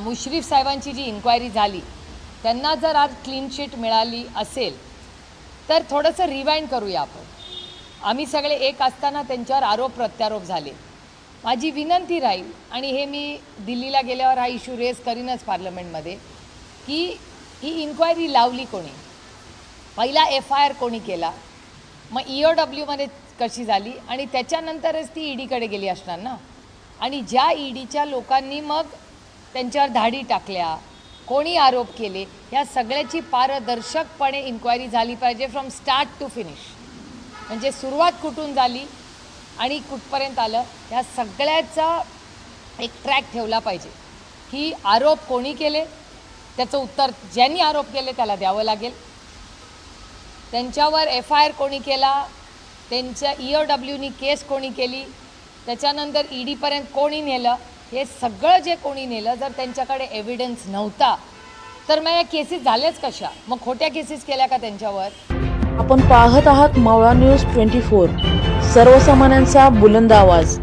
मुश्रीफ साहेबांची जी इन्क्वायरी झाली त्यांना जर आज क्लीन शीट मिळाली असेल तर थोडंसं रिवाइंड करूया आपण. आम्ही सगळे एक असताना त्यांच्यावर आरोप प्रत्यारोप झाले. माझी विनंती राहील आणि हे मी दिल्लीला गेल्यावर हा इश्यू रेज करीनच पार्लमेंटमध्ये की ही इन्क्वायरी लावली कोणी? पहिला एफ आय आर कोणी केला? मग ई ओ डब्ल्यूमध्ये कशी झाली? आणि त्याच्यानंतरच ती ईडीकडे गेली असणार ना? आणि ज्या ईडीच्या लोकांनी मग त्यांच्यावर धाडी टाकल्या. कोणी आरोप केले? ह्या सगळ्याची पारदर्शकपणे इन्क्वायरी झाली पाहिजे फ्रॉम स्टार्ट टू फिनिश म्हणजे सुरुवात कुठून झाली आणि कुठपर्यंत आलं? ह्या सगळ्याचा एक ट्रॅक ठेवला पाहिजे. की आरोप कोणी केले? त्याचं उत्तर ज्यांनी आरोप केले त्याला द्यावं लागेल. त्यांच्यावर एफ आय आर कोणी केला? त्यांच्या ई ओ डब्ल्यूनी केस कोणी केली? त्याच्यानंतर ई डीपर्यंत कोणी नेलं? हे सगळं जे कोणी नेलं जर त्यांच्याकडे एव्हिडन्स नव्हता तर मग या केसेस झाल्याच कशा? मग खोट्या केसेस केल्या का त्यांच्यावर? आपण पाहत आहात मावळा न्यूज ट्वेंटी फोर. सर्वसामान्यांचा बुलंद आवाज.